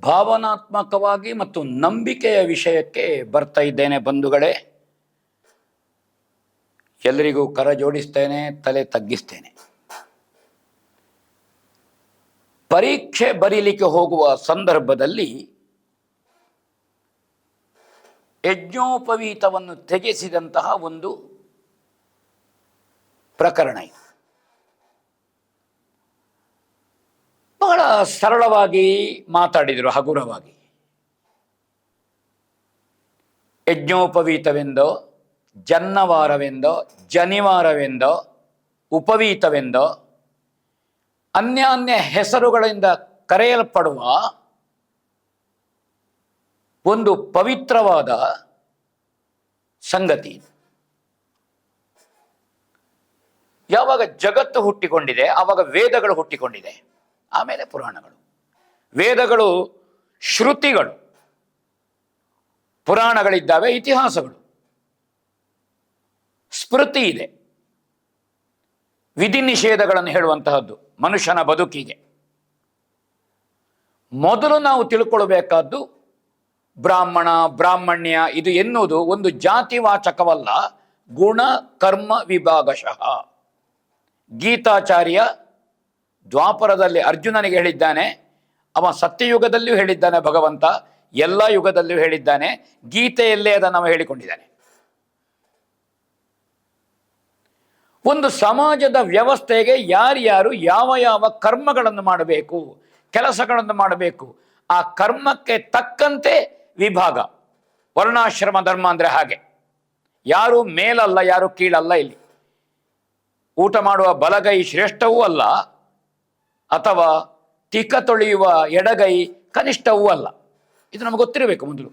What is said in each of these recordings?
ಭಾವನಾತ್ಮಕವಾಗಿ ಮತ್ತು ನಂಬಿಕೆಯ ವಿಷಯಕ್ಕೆ ಬರ್ತಾ ಇದ್ದೇನೆ ಬಂಧುಗಳೇ. ಎಲ್ಲರಿಗೂ ಕರ ಜೋಡಿಸ್ತೇನೆ, ತಲೆ ತಗ್ಗಿಸ್ತೇನೆ. ಪರೀಕ್ಷೆ ಬರೀಲಿಕ್ಕೆ ಹೋಗುವ ಸಂದರ್ಭದಲ್ಲಿ ಯಜ್ಞೋಪವೀತವನ್ನು ತ್ಯಜಿಸಿದಂತಹ ಒಂದು ಪ್ರಕರಣ ಇದು. ಸರಳವಾಗಿ ಮಾತಾಡಿದರು, ಹಗುರವಾಗಿ. ಯಜ್ಞೋಪವೀತವೆಂದೋ, ಜನ್ನವಾರವೆಂದೋ, ಜನಿವಾರವೆಂದೋ, ಉಪವೀತವೆಂದೋ, ಅನ್ಯಾನ್ಯ ಹೆಸರುಗಳಿಂದ ಕರೆಯಲ್ಪಡುವ ಒಂದು ಪವಿತ್ರವಾದ ಸಂಗತಿ. ಯಾವಾಗ ಜಗತ್ತು ಹುಟ್ಟಿಕೊಂಡಿದೆ ಆವಾಗ ವೇದಗಳು ಹುಟ್ಟಿಕೊಂಡಿದೆ. ಆಮೇಲೆ ಪುರಾಣಗಳು. ವೇದಗಳು ಶ್ರುತಿಗಳು. ಪುರಾಣಗಳಿದ್ದಾವೆ, ಇತಿಹಾಸಗಳು. ಸ್ಮೃತಿ ಇದೆ. ವಿಧಿ ನಿಷೇಧಗಳನ್ನು ಹೇಳುವಂತಹದ್ದು, ಮನುಷ್ಯನ ಬದುಕಿಗೆ. ಮೊದಲು ನಾವು ತಿಳ್ಕೊಳ್ಬೇಕಾದ್ದು, ಬ್ರಾಹ್ಮಣ, ಬ್ರಾಹ್ಮಣ್ಯ, ಇದು ಎನ್ನುವುದು ಒಂದು ಜಾತಿವಾಚಕವಲ್ಲ, ಗುಣ, ಕರ್ಮ, ವಿಭಾಗಶಃ. ಗೀತಾಚಾರ್ಯ ದ್ವಾಪರದಲ್ಲಿ ಅರ್ಜುನನಿಗೆ ಹೇಳಿದ್ದಾನೆ, ಅವ ಸತ್ಯಯುಗದಲ್ಲಿಯೂ ಹೇಳಿದ್ದಾನೆ ಭಗವಂತ, ಎಲ್ಲ ಯುಗದಲ್ಲಿಯೂ ಹೇಳಿದ್ದಾನೆ, ಗೀತೆಯಲ್ಲೇ ಅದನ್ನು ಅವ ಹೇಳಿಕೊಂಡಿದ್ದಾನೆ. ಒಂದು ಸಮಾಜದ ವ್ಯವಸ್ಥೆಗೆ ಯಾರ್ಯಾರು ಯಾವ ಯಾವ ಕರ್ಮಗಳನ್ನು ಮಾಡಬೇಕು, ಕೆಲಸಗಳನ್ನು ಮಾಡಬೇಕು, ಆ ಕರ್ಮಕ್ಕೆ ತಕ್ಕಂತೆ ವಿಭಾಗ, ವರ್ಣಾಶ್ರಮ, ಧರ್ಮ ಅಂದರೆ ಹಾಗೆ. ಯಾರು ಮೇಲಲ್ಲ, ಯಾರು ಕೀಳಲ್ಲ ಇಲ್ಲಿ. ಊಟ ಮಾಡುವ ಬಲಗೈ ಶ್ರೇಷ್ಠವೂ ಅಲ್ಲ ಅಥವಾ ತಿಕ್ಕ ತೊಳೆಯುವ ಎಡಗೈ ಕನಿಷ್ಠವೂ ಅಲ್ಲ. ಇದು ನಮಗೆ ಗೊತ್ತಿರಬೇಕು ಮೊದಲು.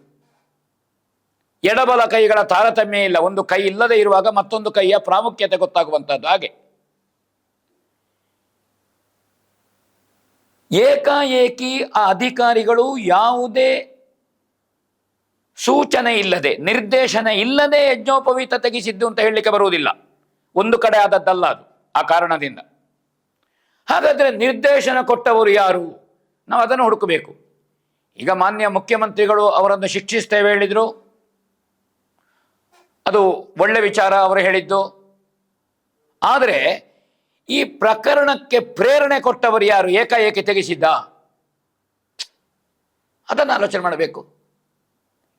ಎಡಬಲ ಕೈಗಳ ತಾರತಮ್ಯ ಇಲ್ಲ. ಒಂದು ಕೈ ಇಲ್ಲದೆ ಇರುವಾಗ ಮತ್ತೊಂದು ಕೈಯ ಪ್ರಾಮುಖ್ಯತೆ ಗೊತ್ತಾಗುವಂಥದ್ದು ಹಾಗೆ. ಏಕಾಏಕಿ ಆ ಅಧಿಕಾರಿಗಳು ಯಾವುದೇ ಸೂಚನೆ ಇಲ್ಲದೆ, ನಿರ್ದೇಶನ ಇಲ್ಲದೆ ಯಜ್ಞೋಪವೀತ ತೆಗೆಸಿದ್ದು ಅಂತ ಹೇಳಲಿಕ್ಕೆ ಬರುವುದಿಲ್ಲ. ಒಂದು ಕಡೆ ಆದದ್ದಲ್ಲ ಅದು, ಆ ಕಾರಣದಿಂದ. ಹಾಗಾದ್ರೆ ನಿರ್ದೇಶನ ಕೊಟ್ಟವರು ಯಾರು? ನಾವು ಅದನ್ನು ಹುಡುಕಬೇಕು. ಈಗ ಮಾನ್ಯ ಮುಖ್ಯಮಂತ್ರಿಗಳು ಅವರನ್ನು ಶಿಕ್ಷಿಸ್ತೇವೆ ಹೇಳಿದರು. ಅದು ಒಳ್ಳೆ ವಿಚಾರ ಅವರು ಹೇಳಿದ್ದು. ಆದರೆ ಈ ಪ್ರಕರಣಕ್ಕೆ ಪ್ರೇರಣೆ ಕೊಟ್ಟವರು ಯಾರು? ಏಕಾಏಕಿ ತೆಗೆಸಿದ್ದ? ಅದನ್ನು ಆಲೋಚನೆ ಮಾಡಬೇಕು.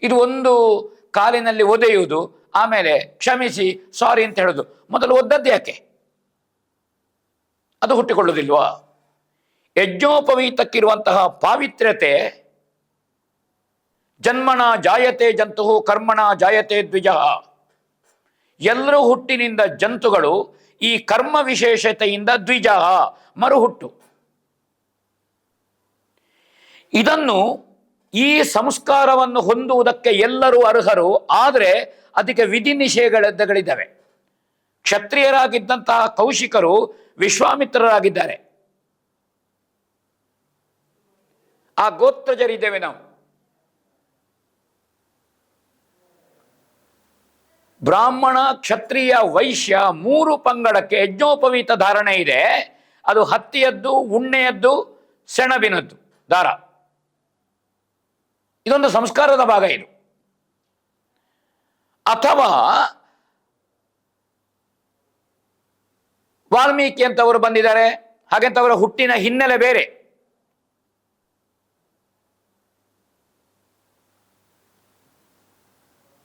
ಇದು ಒಂದು ಕಾಲಿನಲ್ಲಿ ಒದೆಯುವುದು, ಆಮೇಲೆ ಕ್ಷಮಿಸಿ, ಸಾರಿ ಅಂತ ಹೇಳೋದು. ಮೊದಲು ಒದ್ದದ್ದು ಯಾಕೆ? ಅದು ಹುಟ್ಟಿಕೊಳ್ಳುವುದಿಲ್ವಾ? ಯಜ್ಞೋಪವೀತಕ್ಕಿರುವಂತಹ ಪಾವಿತ್ರ್ಯತೆ ಜನ್ಮಣ ಜಾಯತೆ ಜಂತು ಕರ್ಮಣ ಜಾಯತೆ ದ್ವಿಜ. ಎಲ್ಲರೂ ಹುಟ್ಟಿನಿಂದ ಜಂತುಗಳು ಈ ಕರ್ಮ ವಿಶೇಷತೆಯಿಂದ ದ್ವಿಜ, ಮರುಹುಟ್ಟು. ಇದನ್ನು ಈ ಸಂಸ್ಕಾರವನ್ನು ಹೊಂದುವುದಕ್ಕೆ ಎಲ್ಲರೂ ಅರ್ಹರು, ಆದರೆ ಅದಕ್ಕೆ ವಿಧಿ ನಿಷೇಧಗಳಿದ್ದಾವೆ ಕ್ಷತ್ರಿಯರಾಗಿದ್ದಂತಹ ಕೌಶಿಕರು ವಿಶ್ವಾಮಿತ್ರರಾಗಿದ್ದಾರೆ. ಆ ಗೋತ್ರಜರಿದ್ದೇವೆ ನಾವು. ಬ್ರಾಹ್ಮಣ, ಕ್ಷತ್ರಿಯ, ವೈಶ್ಯ ಮೂರು ಪಂಗಡಕ್ಕೆ ಯಜ್ಞೋಪವೀತ ಧಾರಣೆ ಇದೆ. ಅದು ಹತ್ತಿಯದ್ದು, ಉಣ್ಣೆಯದ್ದು, ಸೆಣಬಿನದ್ದು ದಾರ. ಇದೊಂದು ಸಂಸ್ಕಾರದ ಭಾಗ ಇದು. ಅಥವಾ ವಾಲ್ಮೀಕಿ ಅಂತವರು ಬಂದಿದ್ದಾರೆ ಹಾಗಂತ ಅವರ ಹುಟ್ಟಿನ ಹಿನ್ನೆಲೆ ಬೇರೆ.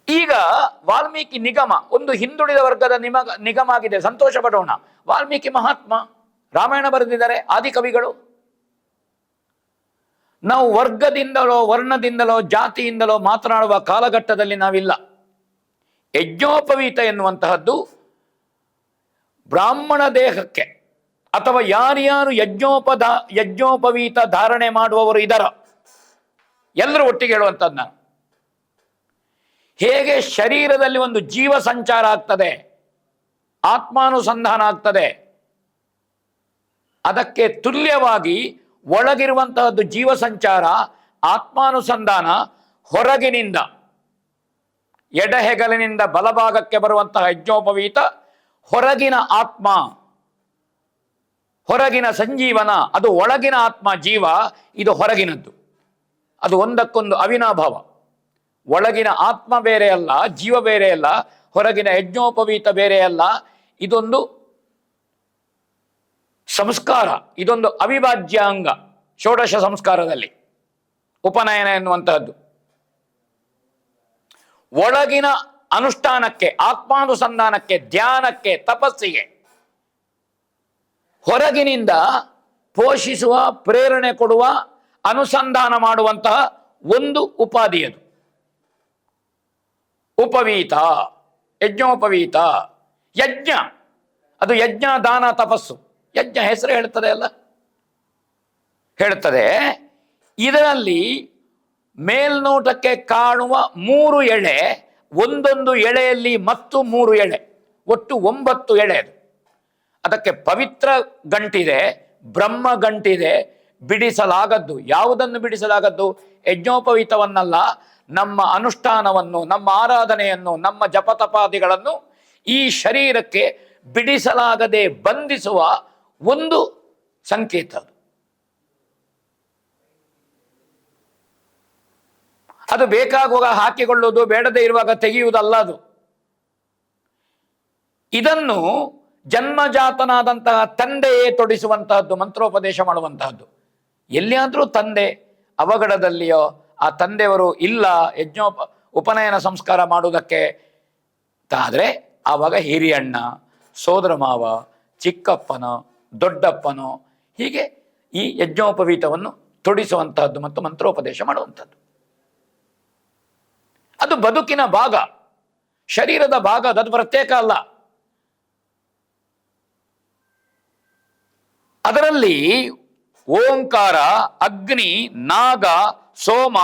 ಈಗ ವಾಲ್ಮೀಕಿ ನಿಗಮ, ಒಂದು ಹಿಂದುಳಿದ ವರ್ಗದ ನಿಮಗ ನಿಗಮ ಆಗಿದೆ, ಸಂತೋಷ ಪಡೋಣ. ವಾಲ್ಮೀಕಿ ಮಹಾತ್ಮ, ರಾಮಾಯಣ ಬರೆದಿದ್ದಾರೆ ಆದಿಕವಿಗಳು ನಾವು ವರ್ಗದಿಂದಲೋ, ವರ್ಣದಿಂದಲೋ, ಜಾತಿಯಿಂದಲೋ ಮಾತನಾಡುವ ಕಾಲಘಟ್ಟದಲ್ಲಿ ನಾವಿಲ್ಲ. ಯಜ್ಞೋಪವೀತ ಎನ್ನುವಂತಹದ್ದು ಬ್ರಾಹ್ಮಣ ದೇಹಕ್ಕೆ ಅಥವಾ ಯಾರ್ಯಾರು ಯಜ್ಞೋಪದ, ಯಜ್ಞೋಪವೀತ ಧಾರಣೆ ಮಾಡುವವರು ಇದರ, ಎಲ್ಲರೂ ಒಟ್ಟಿಗೆ ಹೇಳುವಂಥದ್ದು ನಾನು. ಹೇಗೆ ಶರೀರದಲ್ಲಿ ಒಂದು ಜೀವ ಸಂಚಾರ ಆಗ್ತದೆ, ಆತ್ಮಾನುಸಂಧಾನ ಆಗ್ತದೆ, ಅದಕ್ಕೆ ತುಲ್ಯವಾಗಿ ಒಳಗಿರುವಂತಹದ್ದು ಜೀವ ಸಂಚಾರ, ಆತ್ಮಾನುಸಂಧಾನ, ಹೊರಗಿನಿಂದ ಎಡಹೆಗಲಿನಿಂದ ಬಲಭಾಗಕ್ಕೆ ಬರುವಂತಹ ಯಜ್ಞೋಪವೀತ ಹೊರಗಿನ ಆತ್ಮ, ಹೊರಗಿನ ಸಂಜೀವನ, ಅದು ಒಳಗಿನ ಆತ್ಮ ಜೀವ, ಇದು ಹೊರಗಿನದ್ದು. ಅದು ಒಂದಕ್ಕೊಂದು ಅವಿನಾಭಾವ. ಒಳಗಿನ ಆತ್ಮ ಬೇರೆ ಅಲ್ಲ, ಜೀವ ಬೇರೆ ಅಲ್ಲ, ಹೊರಗಿನ ಯಜ್ಞೋಪವೀತ ಬೇರೆ ಅಲ್ಲ, ಇದೊಂದು ಸಂಸ್ಕಾರ, ಇದೊಂದು ಅವಿಭಾಜ್ಯ ಅಂಗ ಷೋಡಶ ಸಂಸ್ಕಾರದಲ್ಲಿ, ಉಪನಯನ ಎನ್ನುವಂತಹದ್ದು. ಒಳಗಿನ ಅನುಷ್ಠಾನಕ್ಕೆ, ಆತ್ಮಾನುಸಂಧಾನಕ್ಕೆ, ಧ್ಯಾನಕ್ಕೆ, ತಪಸ್ಸಿಗೆ. ಹೊರಗಿನಿಂದ ಪೋಷಿಸುವ, ಪ್ರೇರಣೆ ಕೊಡುವ, ಅನುಸಂಧಾನ ಮಾಡುವಂತಹ ಒಂದು ಉಪಾಧಿ ಅದು. ಉಪವೀತ, ಯಜ್ಞೋಪವೀತ, ಯಜ್ಞ. ಅದು ಯಜ್ಞ, ದಾನ, ತಪಸ್ಸು. ಯಜ್ಞ ಹೆಸರು ಹೇಳ್ತದೆ ಅಲ್ಲ? ಹೇಳ್ತದೆ, ಇದರಲ್ಲಿ ಮೇಲ್ನೋಟಕ್ಕೆ ಕಾಣುವ ಮೂರು ಎಳೆ ಒಂದೊಂದು ಎಳೆಯಲ್ಲಿ ಮತ್ತು ಮೂರು ಎಳೆ, ಒಟ್ಟು ಒಂಬತ್ತು ಎಳೆ ಅದು. ಅದಕ್ಕೆ ಪವಿತ್ರ ಗಂಟಿದೆ, ಬ್ರಹ್ಮ ಗಂಟಿದೆ, ಬಿಡಿಸಲಾಗದ್ದು. ಯಾವುದನ್ನು ಬಿಡಿಸಲಾಗದ್ದು? ಯಜ್ಞೋಪವಿತವನ್ನಲ್ಲ, ನಮ್ಮ ಅನುಷ್ಠಾನವನ್ನು, ನಮ್ಮ ಆರಾಧನೆಯನ್ನು, ನಮ್ಮ ಜಪತಪಾದಿಗಳನ್ನು ಈ ಶರೀರಕ್ಕೆ ಬಿಡಿಸಲಾಗದೆ ಬಂಧಿಸುವ ಒಂದು ಸಂಕೇತ ಅದು ಬೇಕಾಗುವಾಗ ಹಾಕಿಕೊಳ್ಳುವುದು, ಬೇಡದೇ ಇರುವಾಗ ತೆಗೆಯುವುದಲ್ಲ ಅದು. ಇದನ್ನು ಜನ್ಮಜಾತನಾದಂತಹ ತಂದೆಯೇ ತೊಡಿಸುವಂತಹದ್ದು, ಮಂತ್ರೋಪದೇಶ ಮಾಡುವಂತಹದ್ದು. ಎಲ್ಲಿಯಾದರೂ ತಂದೆ ಅವಘಡದಲ್ಲಿಯೋ ಆ ತಂದೆಯವರು ಇಲ್ಲ ಯಜ್ಞೋಪ ಉಪನಯನ ಸಂಸ್ಕಾರ ಮಾಡುವುದಕ್ಕೆ, ಆದರೆ ಆವಾಗ ಹಿರಿಯಣ್ಣ, ಸೋದರ ಮಾವ, ಚಿಕ್ಕಪ್ಪನ, ದೊಡ್ಡಪ್ಪನೋ, ಹೀಗೆ ಈ ಯಜ್ಞೋಪವೀತವನ್ನು ತೊಡಿಸುವಂತಹದ್ದು ಮತ್ತು ಮಂತ್ರೋಪದೇಶ ಮಾಡುವಂಥದ್ದು ಬದುಕಿನ ಭಾಗ. ಶರೀರದ ಭಾಗ ಅದು ಪ್ರತ್ಯೇಕ ಅಲ್ಲ. ಅದರಲ್ಲಿ ಓಂಕಾರ, ಅಗ್ನಿ, ನಾಗ, ಸೋಮ,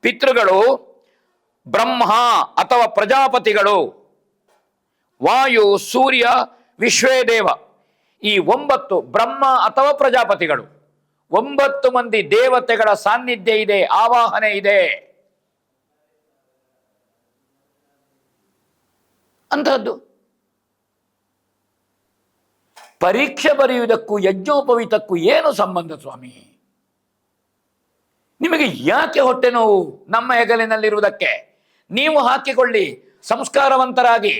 ಪಿತೃಗಳು, ಬ್ರಹ್ಮ ಅಥವಾ ಪ್ರಜಾಪತಿಗಳು. ವಾಯು, ಸೂರ್ಯ, ವಿಶ್ವೇದೇವ. ಈ ಒಂಬತ್ತು ಬ್ರಹ್ಮ ಅಥವಾ ಪ್ರಜಾಪತಿಗಳು. ಒಂಬತ್ತು ಮಂದಿ ದೇವತೆಗಳ ಸಾನ್ನಿಧ್ಯ ಇದೆ, ಆವಾಹನೆ ಇದೆ. ಅಂತಹದ್ದು ಪರೀಕ್ಷೆ ಬರೆಯುವುದಕ್ಕೂ ಯಜ್ಞೋಪವೀತಕ್ಕೂ ಏನು ಸಂಬಂಧ ಸ್ವಾಮಿ? ನಿಮಗೆ ಯಾಕೆ ಹೊಟ್ಟೆ ನೋವು ನಮ್ಮ ಹೆಗಲಿನಲ್ಲಿರುವುದಕ್ಕೆ? ನೀವು ಹಾಕಿಕೊಳ್ಳಿ, ಸಂಸ್ಕಾರವಂತರಾಗಿ.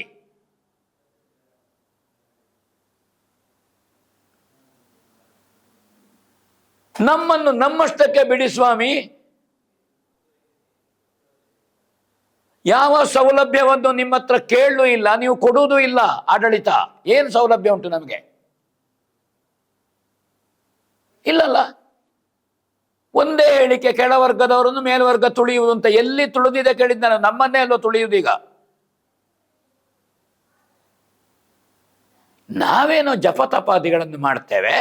ನಮ್ಮನ್ನು ನಮ್ಮಷ್ಟಕ್ಕೆ ಬಿಡಿ ಸ್ವಾಮಿ. ಯಾವ ಸೌಲಭ್ಯವನ್ನು ನಿಮ್ಮ ಹತ್ರ ಕೇಳಲು ಇಲ್ಲ, ನೀವು ಕೊಡುವುದೂ ಇಲ್ಲ, ಆಡಳಿತ. ಏನು ಸೌಲಭ್ಯ ಉಂಟು ನಮಗೆ? ಇಲ್ಲಲ್ಲ. ಒಂದೇ ಹೇಳಿಕೆ, ಕೆಳವರ್ಗದವರನ್ನು ಮೇಲ್ವರ್ಗ ತುಳಿಯುವುದು ಅಂತ ಎಲ್ಲಿ ತುಳಿದಿದೆ ಕೇಳಿದ್ದಾನೆ ನಮ್ಮನ್ನೇ ಅಲ್ಲೋ ತುಳಿಯುವುದೀಗ ನಾವೇನೋ ಜಪತಪಾದಿಗಳನ್ನು ಮಾಡ್ತೇವೆ,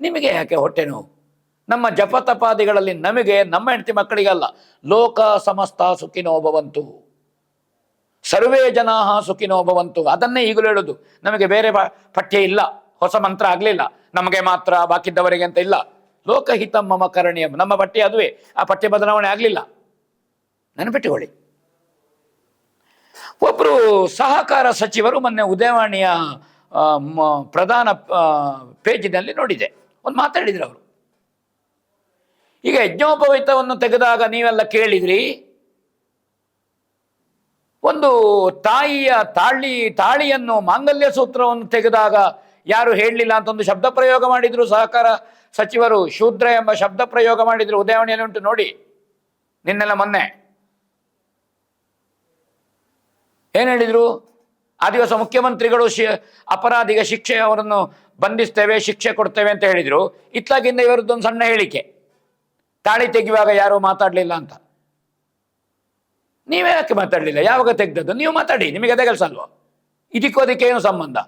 ನಿಮಗೆ ಯಾಕೆ ಹೊಟ್ಟೆ ನೋವು? ನಮ್ಮ ಜಪತಪಾದಿಗಳಲ್ಲಿ ನಮಗೆ, ನಮ್ಮ ಹೆಂಡತಿ ಮಕ್ಕಳಿಗಲ್ಲ, ಲೋಕ ಸಮಸ್ತ ಸುಖಿನೋ ಭವಂತು. ಸರ್ವೇ ಜನಾ ಸುಖಿನೋ ಭವಂತು. ಅದನ್ನೇ ಈಗಲೂ ಹೇಳೋದು. ನಮಗೆ ಬೇರೆ ಪಠ್ಯ ಇಲ್ಲ. ಹೊಸ ಮಂತ್ರ ಆಗಲಿಲ್ಲ. ನಮಗೆ ಮಾತ್ರ ಬಾಕಿದ್ದವರಿಗೆ ಅಂತ ಇಲ್ಲ. ಲೋಕಹಿತ ಮಮ ಕರಣೀಯಂ. ನಮ್ಮ ಪಠ್ಯ ಅದುವೇ. ಆ ಪಠ್ಯ ಬದಲಾವಣೆ ಆಗಲಿಲ್ಲ. ನೆನಪಿಟ್ಟುಕೊಳ್ಳಿ. ಒಬ್ಬರು ಸಹಕಾರ ಸಚಿವರು ಮೊನ್ನೆ ಉದಯವಾಣಿಯ ಪ್ರಧಾನ ಪೇಜಿನಲ್ಲಿ ನೋಡಿದೆ. ಒಂದು ಮಾತಾಡಿದ್ರು ಅವರು. ಈಗ ಯಜ್ಞೋಪವಿತವನ್ನು ತೆಗೆದಾಗ ನೀವೆಲ್ಲ ಕೇಳಿದ್ರಿ ಒಂದು ತಾಯಿಯ ತಾಳಿ, ತಾಳಿಯನ್ನು ಮಾಂಗಲ್ಯ ಸೂತ್ರವನ್ನು ತೆಗೆದಾಗ ಯಾರು ಹೇಳಲಿಲ್ಲ ಅಂತ ಒಂದು ಶಬ್ದ ಪ್ರಯೋಗ ಮಾಡಿದ್ರು ಸಹಕಾರ ಸಚಿವರು. ಶೂದ್ರ ಎಂಬ ಶಬ್ದ ಪ್ರಯೋಗ ಮಾಡಿದ್ರು. ಉದಾಹರಣೆಯಲ್ಲಿ ಉಂಟು ನೋಡಿ. ನಿನ್ನೆಲ್ಲ ಮೊನ್ನೆ. ಏನು ಹೇಳಿದ್ರು? ಆ ದಿವಸ ಮುಖ್ಯಮಂತ್ರಿಗಳು ಶಿ, ಅಪರಾಧಿಗೆ ಶಿಕ್ಷೆ ಅವರನ್ನು ಬಂಧಿಸ್ತೇವೆ, ಶಿಕ್ಷೆ ಕೊಡ್ತೇವೆ ಅಂತ ಹೇಳಿದರು. ಇತ್ತಾಗಿಂದ ಇವರದ್ದೊಂದು ಸಣ್ಣ ಹೇಳಿಕೆ. ತಾಳಿ ತೆಗೆಯುವಾಗ ಯಾರು ಮಾತಾಡಲಿಲ್ಲ ಅಂತ. ನೀವೇ ಯಾಕೆ ಮಾತಾಡಲಿಲ್ಲ? ಯಾವಾಗ ತೆಗ್ದದ್ದು? ನೀವು ಮಾತಾಡಿ, ನಿಮಗೆ ಅದೇ ಕೆಲಸ ಅಲ್ವಾ? ಇದಕ್ಕೂ ಅದಕ್ಕೆ ಏನು ಸಂಬಂಧ?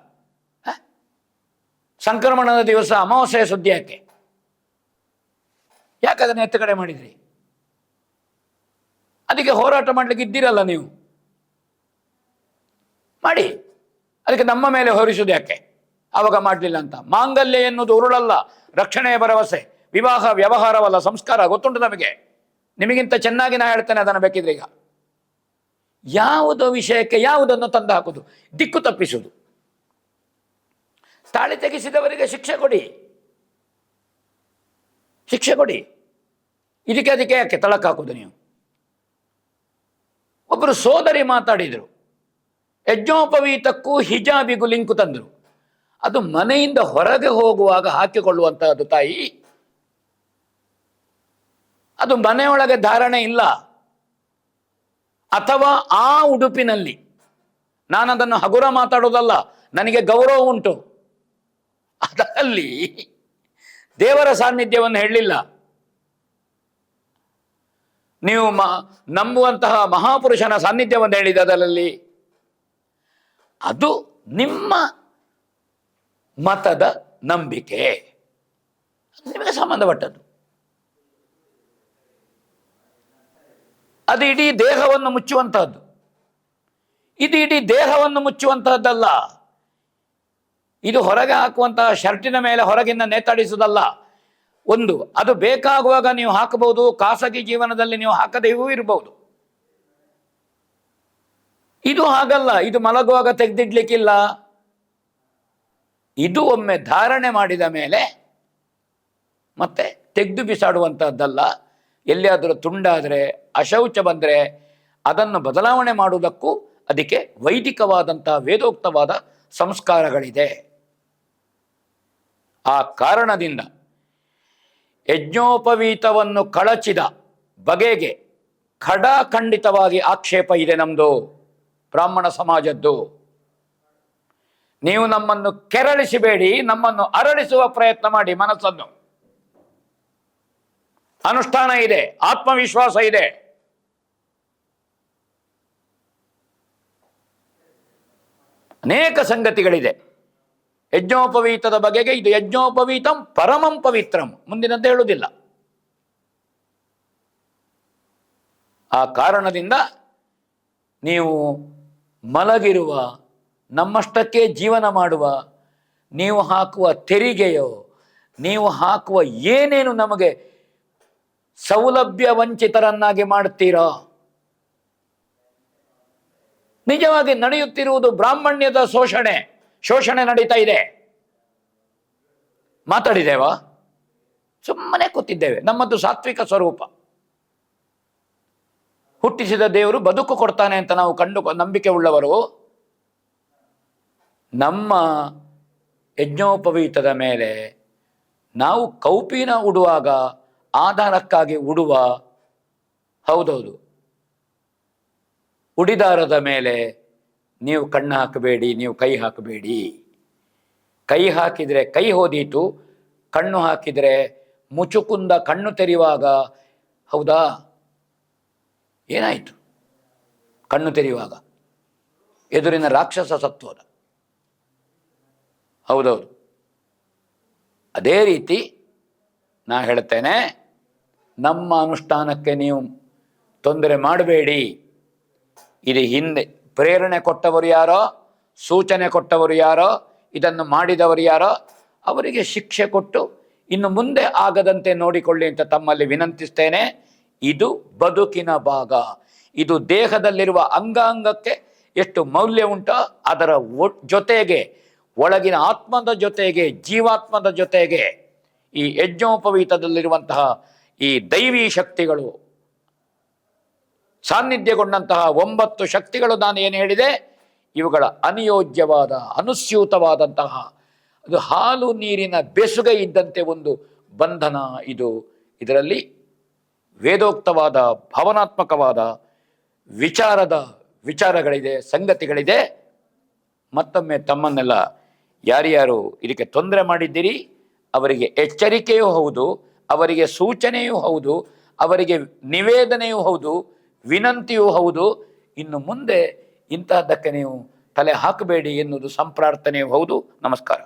ಸಂಕ್ರಮಣದ ದಿವಸ ಅಮಾವಾಸ್ಯೆಯ ಸುದ್ದಿ ಯಾಕೆ? ಯಾಕೆ ಅದನ್ನು ಎತ್ತುಗಡೆ ಮಾಡಿದ್ರಿ? ಅದಕ್ಕೆ ಹೋರಾಟ ಮಾಡ್ಲಿಕ್ಕೆ ಇದ್ದೀರಲ್ಲ ನೀವು? ಮಾಡಿ. ಅದಕ್ಕೆ ನಮ್ಮ ಮೇಲೆ ಹೊರಿಸುವುದು ಯಾಕೆ? ಆವಾಗ ಮಾಡಲಿಲ್ಲ ಅಂತ. ಮಾಂಗಲ್ಯ ಎನ್ನುವುದು ಉರುಳಲ್ಲ, ರಕ್ಷಣೆಯ ಭರವಸೆ, ವಿವಾಹ ವ್ಯವಹಾರವಲ್ಲ, ಸಂಸ್ಕಾರ ಗೊತ್ತುಂಟು ನಮಗೆ? ನಿಮಗಿಂತ ಚೆನ್ನಾಗಿ ನಾ ಹೇಳ್ತೇನೆ, ಅದನ್ನು ಬೇಕಿದ್ರೆ ಈಗ. ಯಾವುದೋ ವಿಷಯಕ್ಕೆ ಯಾವುದನ್ನು ತಂದು ಹಾಕುದು? ದಿಕ್ಕು ತಪ್ಪಿಸುವುದು ತಾಳಿ ತೆಗೆಸಿದವರಿಗೆ ಶಿಕ್ಷೆ ಕೊಡಿ. ಶಿಕ್ಷೆ ಕೊಡಿ. ಇದಕ್ಕೆ ಅದಕ್ಕೆ ಯಾಕೆ ತಳಕಾಕೋದು ನೀವು? ಒಬ್ಬರು ಸೋದರಿ ಮಾತಾಡಿದರು. ಯಜ್ಞೋಪವೀತಕ್ಕೂ ಹಿಜಾಬಿಗೂ ಲಿಂಕು ತಂದರು. ಅದು ಮನೆಯಿಂದ ಹೊರಗೆ ಹೋಗುವಾಗ ಹಾಕಿಕೊಳ್ಳುವಂತಹದ್ದು ತಾಯಿ. ಅದು ಮನೆಯೊಳಗೆ ಧಾರಣೆ ಇಲ್ಲ. ಅಥವಾ ಆ ಉಡುಪಿನಲ್ಲಿ. ನಾನದನ್ನು ಹಗುರ ಮಾತಾಡೋದಲ್ಲ, ನನಗೆ ಗೌರವ ಉಂಟು. ಅದರಲ್ಲಿ ದೇವರ ಸಾನ್ನಿಧ್ಯವನ್ನು ಹೇಳಲಿಲ್ಲ. ನೀವು ಮ, ನಂಬುವಂತಹ ಮಹಾಪುರುಷನ ಸಾನ್ನಿಧ್ಯವನ್ನು ಹೇಳಿದ ಅದರಲ್ಲಿ. ಅದು ನಿಮ್ಮ ಮತದ ನಂಬಿಕೆ. ನಿಮಗೆ ಸಂಬಂಧಪಟ್ಟದ್ದು. ಅದು ಇಡೀ ದೇಹವನ್ನು ಮುಚ್ಚುವಂತಹದ್ದು. ಇದು ಇಡೀ ದೇಹವನ್ನು ಮುಚ್ಚುವಂತಹದ್ದಲ್ಲ. ಇದು ಹೊರಗೆ ಹಾಕುವಂತಹ ಶರ್ಟಿನ ಮೇಲೆ ಹೊರಗಿಂದ ನೇತಾಡಿಸುವುದಲ್ಲ. ಒಂದು, ಅದು ಬೇಕಾಗುವಾಗ ನೀವು ಹಾಕಬಹುದು, ಖಾಸಗಿ ಜೀವನದಲ್ಲಿ ನೀವು ಹಾಕದೆಯೂ ಇರಬಹುದು. ಇದು ಹಾಗಲ್ಲ, ಇದು ಮಲಗುವಾಗ ತೆಗೆದಿಡ್ಲಿಕ್ಕಿಲ್ಲ. ಇದು ಒಮ್ಮೆ ಧಾರಣೆ ಮಾಡಿದ ಮೇಲೆ ಮತ್ತೆ ತೆಗೆದು ಬಿಸಾಡುವಂತಹದ್ದಲ್ಲ. ಎಲ್ಲಿಯಾದರೂ ತುಂಡಾದರೆ, ಅಶೌಚ ಬಂದರೆ ಅದನ್ನು ಬದಲಾವಣೆ ಮಾಡುವುದಕ್ಕೂ ಅದಕ್ಕೆ ವೈದಿಕವಾದಂಥ ವೇದೋಕ್ತವಾದ ಸಂಸ್ಕಾರಗಳಿದೆ. ಆ ಕಾರಣದಿಂದ ಯಜ್ಞೋಪವೀತವನ್ನು ಕಳಚಿದ ಬಗೆಗೆ ಖಡಾಖಂಡಿತವಾಗಿ ಆಕ್ಷೇಪ ಇದೆ ನಮ್ಮದು ಬ್ರಾಹ್ಮಣ ಸಮಾಜದ್ದು. ನೀವು ನಮ್ಮನ್ನು ಕೆರಳಿಸಬೇಡಿ, ನಮ್ಮನ್ನು ಅರಳಿಸುವ ಪ್ರಯತ್ನ ಮಾಡಿ ಮನಸ್ಸನ್ನು. ಅನುಷ್ಠಾನ ಇದೆ, ಆತ್ಮವಿಶ್ವಾಸ ಇದೆ. ಅನೇಕ ಸಂಗತಿಗಳಿದೆ. ಯಜ್ಞೋಪವೀತದ ಬಗೆಗೆ ಇದು ಯಜ್ಞೋಪವೀತಂ ಪರಮಂ ಪವಿತ್ರಂ. ಮುಂದಿನದ್ದು ಹೇಳುವುದಿಲ್ಲ. ಆ ಕಾರಣದಿಂದ ನೀವು ಮಲಗಿರುವ, ನಮ್ಮಷ್ಟಕ್ಕೆ ಜೀವನ ಮಾಡುವ, ನೀವು ಹಾಕುವ ತೆರಿಗೆಯೋ, ನೀವು ಹಾಕುವ ಏನೇನು ನಮಗೆ ಸೌಲಭ್ಯ ವಂಚಿತರನ್ನಾಗಿ ಮಾಡ್ತೀರಾ? ನಿಜವಾಗಿ ನಡೆಯುತ್ತಿರುವುದು ಬ್ರಾಹ್ಮಣ್ಯದ ಶೋಷಣೆ ಶೋಷಣೆ ನಡೀತಾ ಇದೆ. ಮಾತಾಡಿದೆವಾ ಸುಮ್ಮನೆ ಕೂತಿದ್ದೇವೆ, ನಮ್ಮದು ಸಾತ್ವಿಕ ಸ್ವರೂಪ. ಹುಟ್ಟಿಸಿದ ದೇವರು ಬದುಕು ಕೊಡ್ತಾನೆ ಅಂತ ನಾವು ಕಂಡು, ನಂಬಿಕೆ ಉಳ್ಳವರು. ನಮ್ಮ ಯಜ್ಞೋಪವೀತದ ಮೇಲೆ ನಾವು ಕೌಪಿನ ಉಡುವಾಗ ಆಧಾರಕ್ಕಾಗಿ ಉಡುವ, ಹೌದೌದು. ಉಡಿದಾರದ ಮೇಲೆ ನೀವು ಕಣ್ಣು ಹಾಕಬೇಡಿ, ನೀವು ಕೈ ಹಾಕಬೇಡಿ. ಕೈ ಹಾಕಿದರೆ ಕೈ ಹೋದೀತು, ಕಣ್ಣು ಹಾಕಿದರೆ ಮುಚುಕುಂದ ಕಣ್ಣು ತೆರೆಯುವಾಗ, ಹೌದಾ? ಏನಾಯಿತು? ಕಣ್ಣು ತೆರೆಯುವಾಗ. ಎದುರಿನ ರಾಕ್ಷಸ ಸತ್ವದ ಹೌದೌದು. ಅದೇ ರೀತಿ ನಾ ಹೇಳ್ತೇನೆ, ನಮ್ಮ ಅನುಷ್ಠಾನಕ್ಕೆ ನೀವು ತೊಂದರೆ ಮಾಡಬೇಡಿ. ಇದು ಹಿಂದೆ ಪ್ರೇರಣೆ ಕೊಟ್ಟವರು ಯಾರೋ, ಸೂಚನೆ ಕೊಟ್ಟವರು ಯಾರೋ, ಇದನ್ನು ಮಾಡಿದವರು ಯಾರೋ, ಅವರಿಗೆ ಶಿಕ್ಷೆ ಕೊಟ್ಟು ಇನ್ನು ಮುಂದೆ ಆಗದಂತೆ ನೋಡಿಕೊಳ್ಳಿ ಅಂತ ತಮ್ಮಲ್ಲಿ ವಿನಂತಿಸ್ತೇನೆ. ಇದು ಬದುಕಿನ ಭಾಗ. ಇದು ದೇಹದಲ್ಲಿರುವ ಅಂಗಾಂಗಕ್ಕೆ ಎಷ್ಟು ಮೌಲ್ಯ ಉಂಟೋ, ಅದರ ಜೊತೆಗೆ, ಒಳಗಿನ ಆತ್ಮದ ಜೊತೆಗೆ, ಜೀವಾತ್ಮದ ಜೊತೆಗೆ ಈ ಯಜ್ಞೋಪವೀತದಲ್ಲಿರುವಂತಹ ಈ ದೈವಿ ಶಕ್ತಿಗಳು, ಸಾನ್ನಿಧ್ಯಗೊಂಡಂತಹ ಒಂಬತ್ತು ಶಕ್ತಿಗಳು ನಾನು ಏನು ಹೇಳಿದೆ, ಇವುಗಳ ಅನಿಯೋಜ್ಯವಾದ, ಅನುಸ್ಯೂತವಾದಂತಹ, ಅದು ಹಾಲು ನೀರಿನ ಬೆಸುಗೆ ಇದ್ದಂತೆ ಒಂದು ಬಂಧನ ಇದು. ಇದರಲ್ಲಿ ವೇದೋಕ್ತವಾದ, ಭಾವನಾತ್ಮಕವಾದ ವಿಚಾರದ ವಿಚಾರಗಳಿದೆ, ಸಂಗತಿಗಳಿದೆ. ಮತ್ತೊಮ್ಮೆ ತಮ್ಮನ್ನೆಲ್ಲ ಯಾರ್ಯಾರು ಇದಕ್ಕೆ ತೊಂದರೆ ಮಾಡಿದ್ದೀರಿ ಅವರಿಗೆ ಎಚ್ಚರಿಕೆಯೂ ಹೌದು, ಅವರಿಗೆ ಸೂಚನೆಯೂ ಹೌದು, ಅವರಿಗೆ ನಿವೇದನೆಯೂ ಹೌದು, ವಿನಂತಿಯೂ ಹೌದು. ಇನ್ನು ಮುಂದೆ ಇಂತಹದ್ದಕ್ಕೆ ನೀವು ತಲೆ ಹಾಕಬೇಡಿ ಎನ್ನುವುದು ಸಂಪ್ರಾರ್ಥನೆಯೂ ಹೌದು. ನಮಸ್ಕಾರ.